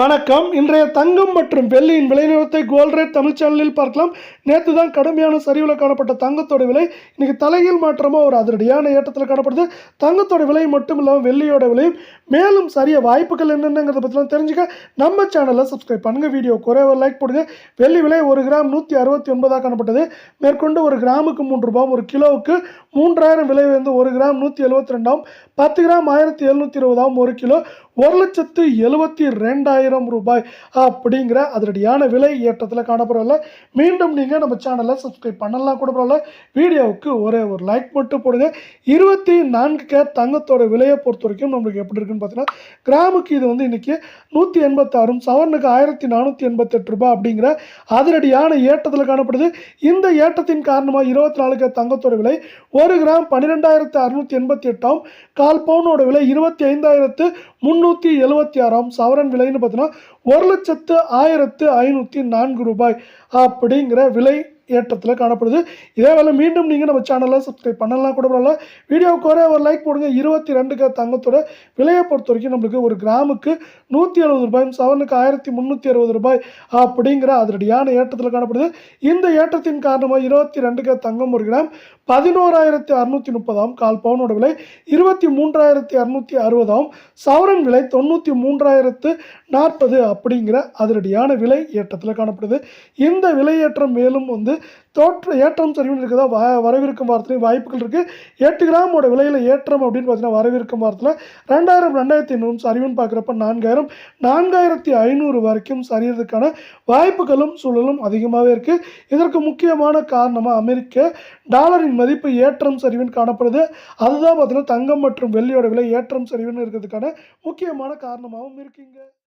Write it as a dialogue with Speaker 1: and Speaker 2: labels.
Speaker 1: வணக்கம். இன்றைய தங்கம் மற்றும் வெள்ளியின் விலை நிறுவனத்தை கோல்ட் ரேட் தமிழ் சேனலில் பார்க்கலாம். நேற்று தான் கடுமையான சரிவில் காணப்பட்ட தங்கத்தோட விலை இன்னைக்கு தலையில் மாற்றமாக ஒரு அதிரடியான ஏற்றத்தில் காணப்படுது. தங்கத்தோட விலை மட்டும் இல்லாமல் வெள்ளியோட விலையும் மேலும் சரிய வாய்ப்புகள் என்னென்னங்கிறத பற்றிலாம் தெரிஞ்சுக்க நம்ம சேனலை சப்ஸ்கிரைப் பண்ணுங்கள் வீடியோ குறைவாக லைக் போடுங்க. வெள்ளி விலை ஒரு கிராம் நூற்றி அறுபத்தி ஒன்பதாக காணப்பட்டது. மேற்கொண்டு ஒரு கிராமுக்கு மூன்று ரூபாய் ஒரு கிலோவுக்கு மூன்றாயிரம் விலை வந்து ஒரு கிராம் நூற்றி எழுபத்தி ரெண்டாம் பத்து கிராம் ஆயிரத்தி எழுநூற்றி இருபதாம் ஒரு கிலோ ஒரு லட்சத்து எழுபத்தி ரெண்டாயிரம் ரூபாய் அப்படிங்கிற அதிரடியான விலை ஏற்றத்தில் காணப்படவில்லை மீண்டும் நீங்கள் நம்ம சேனலை சப்ஸ்கிரைப் பண்ணலாம் கூட பரவாயில்ல. வீடியோவுக்கு ஒரே ஒரு லைக் மட்டும் போடுங்க. இருபத்தி நான்கு கேர் தங்கத்தோட விலையை பொறுத்த வரைக்கும் நம்மளுக்கு எப்படி இருக்குன்னு பார்த்தீங்கன்னா கிராமுக்கு இது வந்து இன்னைக்கு நூற்றி எண்பத்தாறும் சவரனுக்கு ஆயிரத்தி நானூற்றி எண்பத்தெட்டு ரூபாய் அப்படிங்கிற அதிரடியான ஏற்றத்தில் காணப்படுது. இந்த ஏற்றத்தின் காரணமாக இருபத்தி நாலு கேர் தங்கத்தோட விலை ஒரு கிராம் பன்னிரெண்டாயிரத்து அறுநூற்றி எண்பத்தி எட்டாம் கால் பவுனோட விலை இருபத்தி ஐந்தாயிரத்து முந்நூற்றி எழுபத்தி ஆறாம் சவரன் விலைன்னு பார்த்தீங்கன்னா ஒரு லட்சத்து ஆயிரத்து ஐநூற்றி நான்கு ரூபாய். அப்படிங்கிற விலை ஏற்றத்தில் காணப்படுது. இதே வேலை மீண்டும் நீங்கள் நம்ம சேனலில் சப்ஸ்கிரைப் பண்ணலாம் கூட பரவாயில்ல. வீடியோவுக்கு ஒரே ஒரு லைக் போடுங்க. இருபத்தி ரெண்டுக்கு தங்கத்தோட விலையை பொறுத்த வரைக்கும் நம்மளுக்கு ஒரு கிராமுக்கு நூற்றி எழுபது ரூபாயும் சவனுக்கு ஆயிரத்தி முந்நூற்றி அறுபது ரூபாய் அப்படிங்கிற அதிரடியான ஏற்றத்தில் காணப்படுது. இந்த ஏற்றத்தின் காரணமாக இருபத்தி ரெண்டுக்கு தங்கம் ஒரு கிராம் பதினோராயிரத்தி அறுநூற்றி முப்பதாம் கால் பவுனோட விலை இருபத்தி மூன்றாயிரத்தி அறுநூற்றி அறுபதாம் சவரன் விலை தொண்ணூற்றி மூன்றாயிரத்து நாற்பது அப்படிங்கிற அதிரடியான விலை ஏற்றத்தில் காணப்படுது. இந்த விலையேற்றம் மேலும் வந்து தோற்ற ஏற்றம் சரிவுன்னு இருக்குதா? வ வரவிருக்கும் வாரத்துலையும் வாய்ப்புகள் இருக்குது எட்டு கிராமோட விலையில் ஏற்றம் அப்படின்னு பார்த்தீங்கன்னா வரவிருக்கும் வாரத்தில் ரெண்டாயிரம் ரெண்டாயிரத்தி ஐநூறு சரிவுன்னு பார்க்குறப்ப நான்காயிரம் நான்காயிரத்தி ஐநூறு வரைக்கும் சரியறதுக்கான வாய்ப்புகளும் சூழலும் அதிகமாகவே இருக்குது இதற்கு முக்கியமான காரணமாக அமெரிக்க டாலரின் மதிப்பு ஏற்றம் சரிவுன்னு காணப்படுது. அதுதான் பார்த்தீங்கன்னா தங்கம் மற்றும் வெள்ளியோட விலை ஏற்றம் சரிவுன்னு இருக்கிறதுக்கான முக்கியமான காரணமாகவும் இருக்குங்க.